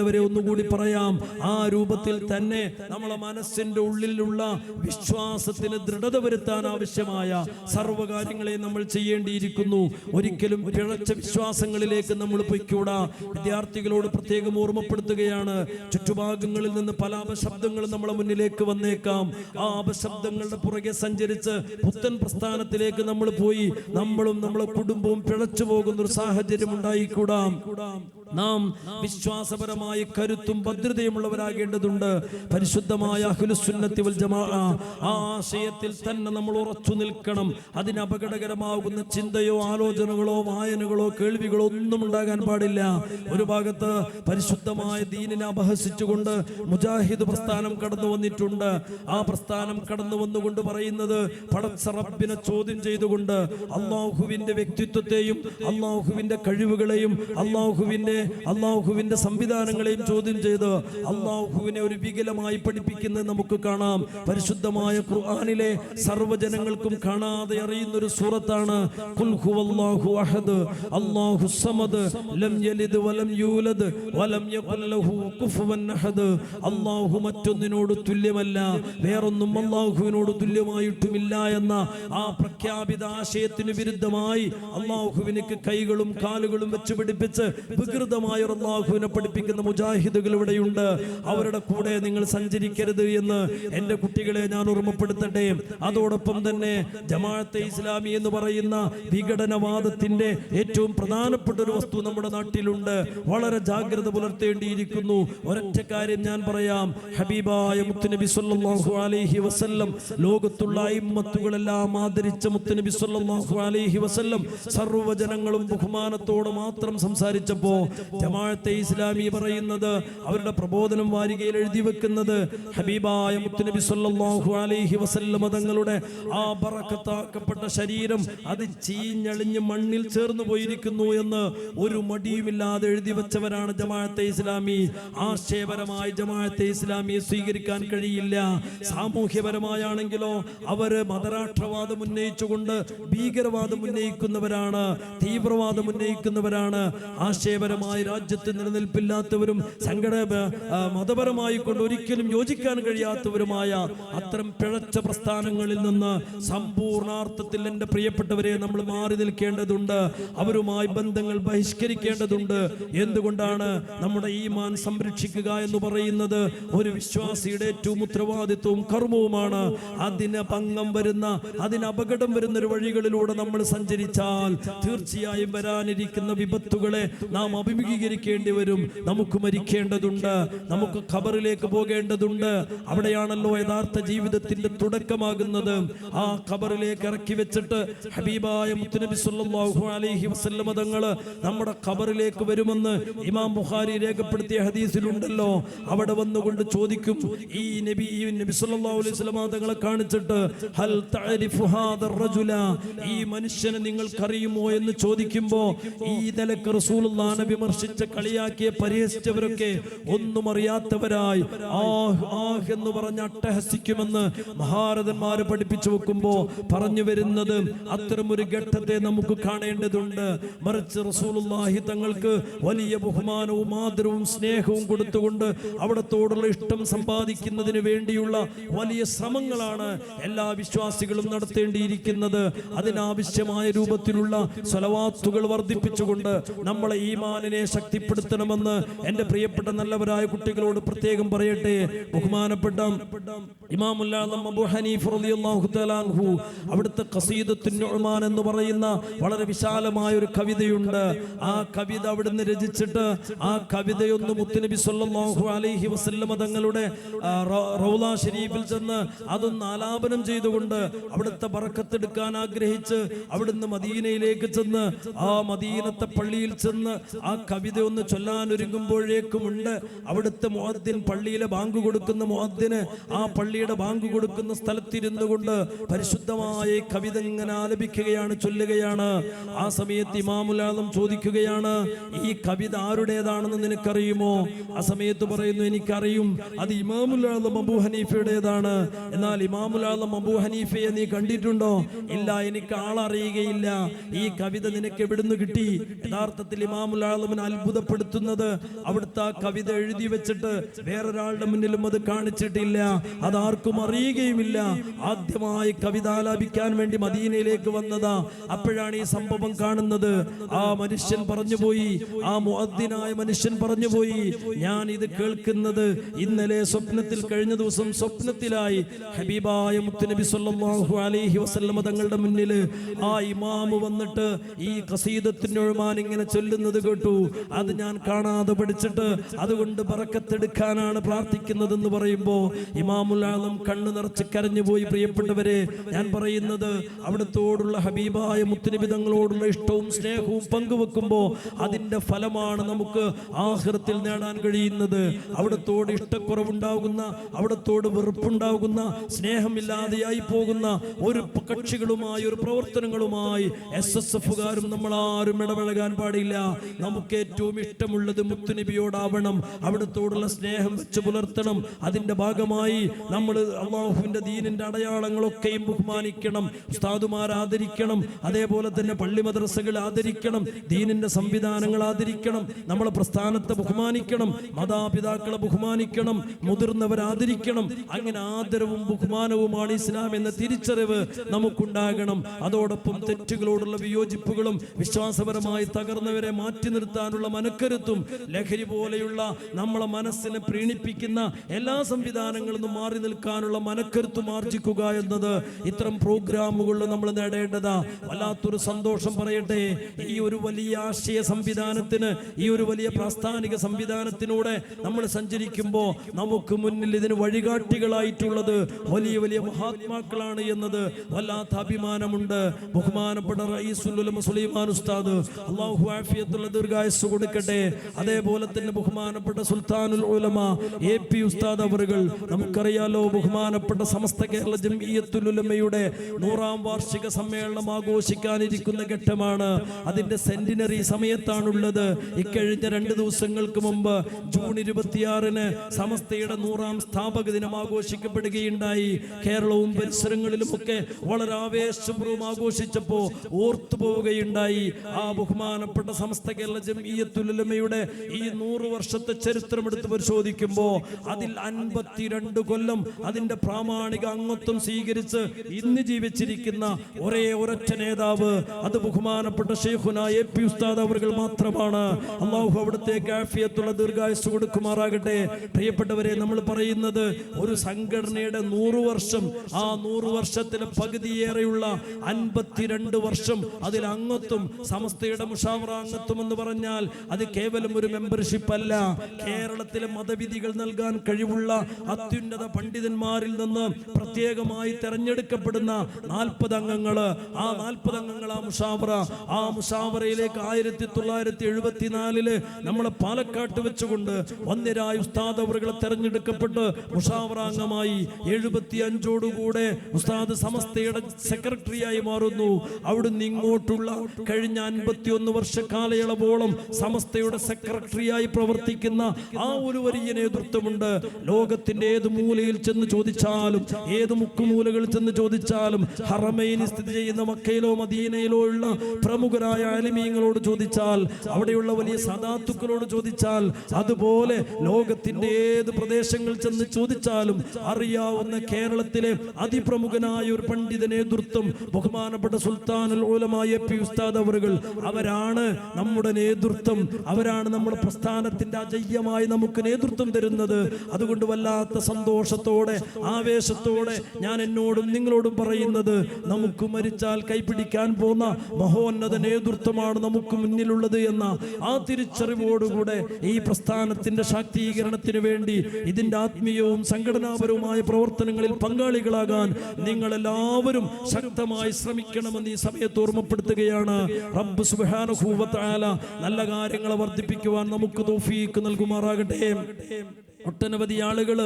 പ്രിയപ്പെട്ടവരെ ഒന്നുകൂടി പറയാം. ആ രൂപത്തിൽ തന്നെ നമ്മളെ മനസ്സിന്റെ ഉള്ളിലുള്ള വിശ്വാസത്തിന് ദൃഢത വരുത്താൻ ആവശ്യമായ സർവകാര്യങ്ങളെ നമ്മൾ ചെയ്യേണ്ടിയിരിക്കുന്നു. ഒരിക്കലും പിഴച്ച വിശ്വാസങ്ങളിലേക്ക് നമ്മൾ പൊയ്ക്കൂടാ. വിദ്യാർത്ഥികളോട് പ്രത്യേകം ഓർമ്മപ്പെടുത്തുകയാണ്. ചുറ്റുഭാഗങ്ങളിൽ നിന്ന് പല അപശബ്ദങ്ങളും നമ്മളെ മുന്നിലേക്ക് വന്നേക്കാം. ആ അപശബ്ദങ്ങളുടെ പുറകെ സഞ്ചരിച്ച് പുത്തൻ പ്രസ്ഥാനത്തിലേക്ക് നമ്മൾ പോയി. നമ്മളും നമ്മളെ കുടുംബവും പിഴച്ചു പോകുന്ന ഒരു സാഹചര്യം ഉണ്ടായിക്കൂടാം. നാം വിശ്വാസപരമായ കരുത്തും ഭദ്രതയുമുള്ളവരാകേണ്ടതുണ്ട്. പരിശുദ്ധമായ അഖിലുസുന്നത്തിൽ ജമാ ആ ആശയത്തിൽ തന്നെ നമ്മൾ ഉറച്ചു നിൽക്കണം. അതിന് അപകടകരമാകുന്ന ചിന്തയോ ആലോചനകളോ വായനകളോ കേൾവികളോ ഒന്നും ഉണ്ടാകാൻ പാടില്ല. ഒരു ഭാഗത്ത് പരിശുദ്ധമായ ദീനിനെ അപഹസിച്ചുകൊണ്ട് മുജാഹിദ് പ്രസ്ഥാനം കടന്നു വന്നിട്ടുണ്ട്. ആ പ്രസ്ഥാനം കടന്നു വന്നുകൊണ്ട് പറയുന്നത് പടച്ചറപ്പിനെ ചോദ്യം ചെയ്തുകൊണ്ട് അള്ളാഹുവിന്റെ വ്യക്തിത്വത്തെയും അള്ളാഹുവിന്റെ കഴിവുകളെയും അള്ളാഹുവിന്റെ അള്ളാഹുവിന്റെ സംവിധാനങ്ങളെയും ചോദ്യം ചെയ്ത് അള്ളാഹുവിനെ ഒരു വികലമായി പഠിപ്പിക്കുന്നത് നമുക്ക് കാണാം. പരിശുദ്ധമായ ഖുർആാനിലെ സർവജനങ്ങൾക്കും കാണാതെ അറിയുന്ന ഒരു സൂറത്താണ് അല്ലാഹു സമദ് ലം യലിദ് വലം യൂലദ് വലം അഹദ്. മറ്റൊന്നിനോട് തുല്യമല്ല വേറൊന്നും അള്ളാഹുവിനോട് തുല്യമായിട്ടുമില്ല എന്ന ആ പ്രഖ്യാപിത ആശയത്തിന് വിരുദ്ധമായി അള്ളാഹുവിനക്ക് കൈകളും കാലുകളും വെച്ച് പിടിപ്പിച്ച് വികൃതമായ ഒരു അള്ളാഹുവിനെ പഠിപ്പിക്കുന്ന മുജാഹിദുകൾ ഇവിടെയുണ്ട്. അവരുടെ കൂടെ നിങ്ങൾ സഞ്ചരിക്കരുത് എന്ന് എന്റെ കുട്ടികളെ ഞാൻ ഓർമ്മപ്പെടുത്തട്ടെ. അതോടൊപ്പം തന്നെ ജമാഅത്തെ ഇസ്ലാമി എന്ന് പറയുന്ന വിഘടനവാദത്തിന്റെ ഏറ്റവും പ്രധാനപ്പെട്ട ഒരു വസ്തു നമ്മുടെ നാട്ടിലുണ്ട്. വളരെ ജാഗ്രത പുലർത്തേണ്ടിയിരിക്കുന്നു. ഒരൊറ്റ കാര്യം ഞാൻ പറയാം. ഹബീബായ മുത്തുനബി സല്ലല്ലാഹു അലൈഹി വസല്ലം ലോകത്തുള്ള ഇമ്മത്തുകളെല്ലാം ആദരിച്ച മുത്തുനബി സല്ലല്ലാഹു അലൈഹി വസല്ലം സർവജനങ്ങളും ബഹുമാനത്തോടെ മാത്രം സംസാരിച്ചപ്പോ ജമാഅത്തെ ഇസ്ലാമി പറയുന്നത് അവരുടെ പ്രബോധനം വാരികയിൽ എഴുതി വെക്കുന്നത് ഹബീബായ മുത്തുനബി സല്ലല്ലാഹു അലൈഹി വസല്ലമ തങ്ങളുടെ ആ ബറക്കത്താക്കപ്പെട്ട ശരീരം അത് ചീഞ്ഞളിഞ്ഞ് മണ്ണിൽ ചേർന്നു പോയിരിക്കുന്നു എന്ന് ഒരു മടിയുമില്ലാതെ എഴുതി വെച്ചവരാണ് ജമാഅത്തെ ഇസ്ലാമി. ആശയപരമായി ജമാഅത്തെ ഇസ്ലാമിയെ സ്വീകരിക്കാൻ കഴിയില്ല. സാമൂഹ്യപരമായാണെങ്കിലോ അവർ മതരാഷ്ട്രവാദം ഉന്നയിച്ചുകൊണ്ട് ഭീകരവാദം ഉന്നയിക്കുന്നവരാണ് തീവ്രവാദം ഉന്നയിക്കുന്നവരാണ്. ആശയപരമായി രാജ്യത്ത് നിലനിൽപ്പില്ലാത്തവരും സങ്കട മതപരമായി കൊണ്ട് ഒരിക്കലും യോജിക്കാൻ കഴിയാത്തവരുമായ അത്തരം പിഴച്ച പ്രസ്ഥാനങ്ങളിൽ നിന്ന് സമ്പൂർണാർത്ഥത്തിൽ എന്റെ പ്രിയപ്പെട്ടവരെ നമ്മൾ മാറി നിൽക്കേണ്ടതുണ്ട്. അവരുമായി ബന്ധങ്ങൾ ബഹിഷ്കരിക്കേണ്ടതുണ്ട്. എന്തുകൊണ്ടാണ് നമ്മുടെ ഈമാൻ സംരക്ഷിക്കുക എന്ന് പറയുന്നത്? ഒരു വിശ്വാസിയുടെ ഏറ്റവും ഉത്തരവാദിത്വവും കർമ്മവുമാണ്. അതിന് ഭംഗം വരുന്ന അതിന് അപകടം വരുന്ന ഒരു വഴികളിലൂടെ നമ്മൾ സഞ്ചരിച്ചാൽ തീർച്ചയായും വരാനിരിക്കുന്ന വിപത്തുകളെ നാം അഭിമുഖീകരിക്കേണ്ടി വരും നമുക്ക് മരിക്കേണ്ടതുണ്ട്. നമുക്ക് ഖബറിലേക്ക് പോകേണ്ടതുണ്ട്. അവിടെയാണല്ലോ യഥാർത്ഥ ജീവിതത്തിന്റെ തുടക്കമാകുന്നത്. ആ ഖബറിലേക്ക് ഇറക്കി വെച്ചിട്ട് ഹബീബായ മുത്തുനബി സല്ലല്ലാഹു അലൈഹി വസല്ലമ മതങ്ങൾ നമ്മുടെ ഖബറിലേക്ക് വരുമെന്ന് ഇമാം ബുഖാരി രേഖപ്പെടുത്തിയ ഹദീസിലുണ്ടല്ലോ. അവിടെ വന്നുകൊണ്ട് ചോദിക്കും ഈ നബി നബി സല്ലല്ലാഹു അലൈഹി വസല്ലമ തങ്ങളെ കാണിച്ചിട്ട് ഹൽ തഅരിഫു ഹാദർ റജുല? ഈ മനുഷ്യനെ നിങ്ങൾക്കറിയുമോ എന്ന് ചോദിക്കുമ്പോൾ ഈ നിലയ്ക്ക് റസൂലുള്ളാഹിനെ വിമർശിച്ച് കളിയാക്കിയ പരിഹസിച്ചവരൊക്കെ ഒന്നും അറിയാത്തവരായി. ആഹ് ആഹ് എന്ന് പറഞ്ഞ് അട്ടഹസിക്കുമെന്ന് മഹാരഥന്മാര് പഠിപ്പിച്ചു വെക്കുമ്പോ പറഞ്ഞു വരുന്നത് അത്തരമൊരു ഘട്ടത്തെ നമുക്ക് കാണേണ്ടതുണ്ട്. മറിച്ച് റസൂലുള്ളാഹി തങ്ങൾക്ക് വലിയ ബഹുമാനവും ആദരവും സ്നേഹവും കൊടുത്തുകൊണ്ട് അവിടത്തോടുള്ള ഇഷ്ടം സമ്പാദിക്കുന്നതിന് വേണ്ടിയുള്ള വലിയ ശ്രമങ്ങളാണ് എല്ലാ വിശ്വാസികളും നടത്തേണ്ടിയിരിക്കുന്നത്. അതിനാവശ്യമായ രൂപത്തിലുള്ള സ്വലവാത്തുകൾ വർദ്ധിപ്പിച്ചുകൊണ്ട് നമ്മളെ ഈമാനിനെ ശക്തിപ്പെടുത്തണമെന്ന് എന്റെ പ്രിയപ്പെട്ട നല്ലവരായ കുട്ടികളോട് പ്രത്യേകം പറയട്ടെ. ബഹുമാനപ്പെട്ട അവിടുത്തെ എന്ന് പറയുന്ന വളരെ വിശാലമായ ഒരു കവിതയുണ്ട്. ആ കവിത അവിടുന്ന് രചിച്ചിട്ട് ആ കവിതയൊന്ന് മുത്തുനബി സല്ലല്ലാഹു അലൈഹി വസല്ലമ തങ്ങളുടെ റൗള ഷരീഫിൽ ചെന്ന് അതൊന്ന് ആലാപനം ചെയ്തുകൊണ്ട് അവിടുത്തെ ബറക്കത്തെടുക്കാൻ ആഗ്രഹിച്ച് അവിടുന്ന് മദീനയിലേക്ക് ചെന്ന് ആ മദീനത്തെ പള്ളിയിൽ ചെന്ന് ആ കവിത ഒന്ന് ചൊല്ലാൻ ഒരുങ്ങുമ്പോഴേക്കുമുണ്ട് അവിടുത്തെ മുഅദ്ദിൻ പള്ളിയിലെ ബാങ്ക് കൊടുക്കുന്ന മുഅദ്ദിന് ആ പള്ളിയുടെ ബാങ്ക് കൊടുക്കുന്ന സ്ഥലത്തിരുന്നു കൊണ്ട് പരിശുദ്ധമായ കവിത ഇങ്ങനെ ആലപിക്കുകയാണ് ചൊല്ലുകയാണ്. ആ സമയത്ത് ഇമാമുലാദം ചോദിക്കുകയാണ് ഈ കവിത ആരുടേതാണെന്ന് നിനക്കറിയുമോ? ആ സമയത്ത് പറയുന്നു എനിക്കറിയും. അത് ഇമാമുലാദം അബു ഹനീഫയുടേതാണ്. എന്നാൽ ഇമാമുലാദം അബു ഹനീഫയെ നീ കണ്ടിട്ടുണ്ടോ? ഇല്ല എനിക്ക് ആളറിയുകയില്ല. ഈ കവിത നിനക്ക് എവിടുന്ന് കിട്ടി? യഥാർത്ഥത്തിൽ ഇമാമുലാദം മൗലാദമൻ അത്ഭുതപ്പെടുത്തുന്നത്. അവിടുത്തെ കവിത എഴുതി വെച്ചിട്ട് വേറൊരാളുടെ മുന്നിലും അത് കാണിച്ചിട്ടില്ല. അതാർക്കും അറിയുകയുമില്ല. ആദ്യമായി കവിത ആലാപിക്കാൻ വേണ്ടി മദീനയിലേക്ക് വന്നതാ. അപ്പോഴാണ് ഈ സംഭവം കാണുന്നത്. ആ മനുഷ്യൻ പറഞ്ഞുപോയി. ആ മുഅദ്ദിനായ മനുഷ്യൻ പറഞ്ഞുപോയി. ഞാൻ ഇത് കേൾക്കുന്നത് ഇന്നലെ സ്വപ്നത്തിൽ കഴിഞ്ഞ ദിവസം സ്വപ്നത്തിലായി. ഹബീബായ മുത്തുനബി സല്ലല്ലാഹു അലൈഹി വസല്ലമ തങ്ങളുടെ മുന്നിൽ ആ ഇമാമ് വന്നിട്ട് ഈ ഖസീദത്തിന്റെ ഒഴുമാൻ ഇങ്ങനെ ചൊല്ലുന്നത് കേട്ടു. അത് ഞാൻ കാണാതെ പഠിച്ചിട്ട് അതുകൊണ്ട് പറക്കത്തെടുക്കാനാണ് പ്രാർത്ഥിക്കുന്നതെന്ന് പറയുമ്പോൾ ഇമാമുൽ ആലം കണ്ണു നിറച്ച് കരഞ്ഞു പോയി പ്രിയപ്പെട്ടവരെ ഞാൻ പറയുന്നത് അവിടത്തോടുള്ള ഹബീബായ മുത്തുനിബിതങ്ങളോടുള്ള ഇഷ്ടവും സ്നേഹവും പങ്കുവെക്കുമ്പോൾ അതിന്റെ ഫലമാണ് നമുക്ക് ആഹൃത്തിൽ നേടാൻ കഴിയുന്നത്. അവിടത്തോട് ഇഷ്ടക്കുറവുണ്ടാകുന്ന അവിടത്തോട് വെറുപ്പുണ്ടാകുന്ന സ്നേഹമില്ലാതെയായി പോകുന്ന ഒരു കക്ഷികളുമായി ഒരു പ്രവർത്തനങ്ങളുമായി എസ് എസ് എഫുകാരും നമ്മൾ ആരും ഇടപഴകാൻ പാടില്ല. നമുക്ക് ഏറ്റവും ഇഷ്ടമുള്ളത് മുത്തുനബിയോടാവണം. അവിടത്തോടുള്ള സ്നേഹം വെച്ച് പുലർത്തണം. അതിന്റെ ഭാഗമായി നമ്മൾ അള്ളാഹുവിന്റെ ദീനിന്റെ അടയാളങ്ങളൊക്കെയും ബഹുമാനിക്കണം. ഉസ്താദുമാർ ആദരിക്കണം. അതേപോലെ തന്നെ പള്ളി മദ്രസകൾ ആദരിക്കണം. ദീനിന്റെ സംവിധാനങ്ങൾ ആദരിക്കണം. നമ്മളെ പ്രസ്ഥാനത്തെ ബഹുമാനിക്കണം. മാതാപിതാക്കളെ ബഹുമാനിക്കണം. മുതിർന്നവർ ആദരിക്കണം. അങ്ങനെ ആദരവും ബഹുമാനവുമാണ് ഇസ്ലാം എന്ന തിരിച്ചറിവ് നമുക്കുണ്ടാകണം. അതോടൊപ്പം തെറ്റുകളോടുള്ള വിയോജിപ്പുകളും വിശ്വാസപരമായി തകർന്നവരെ മാറ്റി നിർത്താനുള്ള മനക്കരുത്തും ലഹരി പോലെയുള്ള നമ്മളെ മനസ്സിനെ പ്രീണിപ്പിക്കുന്ന എല്ലാ സംവിധാനങ്ങളിൽ നിന്നും മാറി നിൽക്കാനുള്ള മനക്കരുത്തും ആർജിക്കുക എന്നത് ഇത്തരം പ്രോഗ്രാമുകളിൽ നമ്മൾ നേടേണ്ടതാ. വല്ലാത്തൊരു സന്തോഷം പറയട്ടെ. ഈ ഒരു വലിയ ആശയ സംവിധാനത്തിന് ഈ ഒരു വലിയ പ്രാസ്ഥാനിക സംവിധാനത്തിലൂടെ നമ്മൾ സഞ്ചരിക്കുമ്പോൾ നമുക്ക് മുന്നിൽ ഇതിന് വഴികാട്ടികളായിട്ടുള്ളത് വലിയ വലിയ മഹാത്മാക്കളാണ് എന്നത് വല്ലാത്ത അഭിമാനമുണ്ട്. ബഹുമാനപ്പെട്ട റയീസുലുലമ സുലൈമാൻ ഉസ്താദ് അള്ളാഹു ആഫിയത്തുള്ള ദീർഘായുസ് കൊടുക്കട്ടെ. അതേപോലെ തന്നെ ബഹുമാനപ്പെട്ട സുൽത്താനുൽ ഉലമ എ പി ഉസ്താദ് അവറുകൾ നമുക്കറിയാലോ ബഹുമാനപ്പെട്ട സമസ്ത കേരള ജംഇയ്യത്തുൽ നൂറാം വാർഷിക സമ്മേളനം ആഘോഷിക്കാനിരിക്കുന്ന ഘട്ടമാണ്. അതിന്റെ സെന്റിനറി സമയത്താണുള്ളത്. ഇക്കഴിഞ്ഞ രണ്ട് ദിവസങ്ങൾക്ക് മുമ്പ് ജൂൺ ഇരുപത്തിയാറിന് സമസ്തയുടെ നൂറാം സ്ഥാപക ദിനം ആഘോഷിക്കപ്പെടുകയുണ്ടായി. കേരളവും പരിസരങ്ങളിലുമൊക്കെ വളരെ ആവേശപൂർവം ആഘോഷിച്ചപ്പോ ഓർത്തു പോവുകയുണ്ടായി ആ ബഹുമാനപ്പെട്ട സമസ്ത കേരള ജംഇയ്യത്തുലമയുടെ ഈ നൂറ് വർഷത്തെ ചരിത്രം എടുത്ത് പരിശോധിക്കുമ്പോൾ അതിൽ അൻപത്തിരണ്ട് കൊല്ലം അതിന്റെ പ്രാമാണിക അംഗത്വം സ്വീകരിച്ച് ഇന്ന് ജീവിച്ചിരിക്കുന്ന ഒരേ ഒരൊറ്റ നേതാവ് അത് ബഹുമാനപ്പെട്ട ഷെയ്ഖുന എ പി ഉസ്താദ് അവർ മാത്രമാണ്. അള്ളാഹു അവിടുത്തെ കാഫിയത്തുള്ള ദീർഘായുസ് കൊടുക്കുമാറാകട്ടെ. പ്രിയപ്പെട്ടവരെ നമ്മൾ പറയുന്നത് ഒരു സംഘടനയുടെ നൂറ് വർഷം ആ നൂറ് വർഷത്തിലെ പകുതിയേറെയുള്ള അൻപത്തിരണ്ട് വർഷം അതിൽ അംഗത്വം സമസ്തയുടെ മുഷാവറ അംഗത്വം എന്ന് പറഞ്ഞാൽ അത് കേവലം ഒരു മെമ്പർഷിപ്പ് അല്ല. കേരളത്തിലെ മതവിധികൾ നൽകാൻ കഴിവുള്ള അത്യുന്നത പണ്ഡിതന്മാരിൽ നിന്ന് പ്രത്യേകമായി തെരഞ്ഞെടുക്കപ്പെടുന്ന നാൽപ്പത് അംഗങ്ങൾ ആ നാൽപ്പത് അംഗങ്ങൾ ആ മുഷാവറ. ആ മുഷാവറയിലേക്ക് ആയിരത്തി തൊള്ളായിരത്തി എഴുപത്തിനാലിൽ നമ്മളെ പാലക്കാട്ട് വെച്ചുകൊണ്ട് വന്യരായ ഉസ്താദ് അവറുകളെ തെരഞ്ഞെടുക്കപ്പെട്ട് മുഷാവറ അംഗമായി എഴുപത്തി അഞ്ചോടുകൂടെ ഉസ്താദ് സമസ്തയുടെ സെക്രട്ടറിയായി മാറുന്നു. അവിടുന്ന് ഇങ്ങോട്ടുള്ള കഴിഞ്ഞ അൻപത്തിയൊന്ന് വർഷ കാലയളവോളം സമസ്തയുടെ സെക്രട്ടറിയായി പ്രവർത്തിക്കുന്ന ആ ഒരു വലിയ നേതൃത്വമുണ്ട്. ലോകത്തിന്റെ ഏത് മൂലയിൽ ചെന്ന് ചോദിച്ചാലും ഏത് മുക്കുമൂലകളിൽ ചെന്ന് ചോദിച്ചാലും ഹറമൈനി സ്ഥിതി ചെയ്യുന്ന മക്കയിലോ മദീനയിലോ ഉള്ള പ്രമുഖരായ അലിമീങ്ങളോട് ചോദിച്ചാൽ അവിടെയുള്ള വലിയ സദാത്തുക്കളോട് ചോദിച്ചാൽ അതുപോലെ ലോകത്തിന്റെ ഏത് പ്രദേശങ്ങളിൽ ചെന്ന് ചോദിച്ചാലും അറിയാവുന്ന കേരളത്തിലെ അതിപ്രമുഖനായ ഒരു പണ്ഡിത നേതൃത്വം ബഹുമാനപ്പെട്ട സുൽത്താനുൽ പി ഉസ്താദ് അവറുകൾ അവരാണ് നമ്മുടെ നേതൃത്വം അവരാണ് നമ്മുടെ പ്രസ്ഥാനത്തിന്റെ അജയ്യമായി നമുക്ക് നേതൃത്വം തരുന്നത്. അതുകൊണ്ട് വല്ലാത്ത സന്തോഷത്തോടെ ആവേശത്തോടെ ഞാൻ എന്നോടും നിങ്ങളോടും പറയുന്നത് നമുക്ക് മരിച്ചാൽ കൈപിടിക്കാൻ പോന്ന മഹോന്നത നേതൃത്വമാണ് നമുക്ക് മുന്നിലുള്ളത് എന്ന ആ തിരിച്ചറിവോടുകൂടെ ഈ പ്രസ്ഥാനത്തിന്റെ ശാക്തീകരണത്തിന് വേണ്ടി ഇതിന്റെ ആത്മീയവും സംഘടനാപരവുമായ പ്രവർത്തനങ്ങളിൽ പങ്കാളികളാകാൻ നിങ്ങൾ എല്ലാവരും ശക്തമായി ശ്രമിക്കണമെന്ന് ഈ സമയത്ത് ഓർമ്മപ്പെടുത്തുകയാണ്. റബ്ബ് തആല നല്ല കാര്യങ്ങളെ വർദ്ധിപ്പിക്കുവാൻ നമുക്ക് തോഫീക്ക് നൽകുമാറാകട്ടെ. ഒട്ടനവധി ആളുകൾ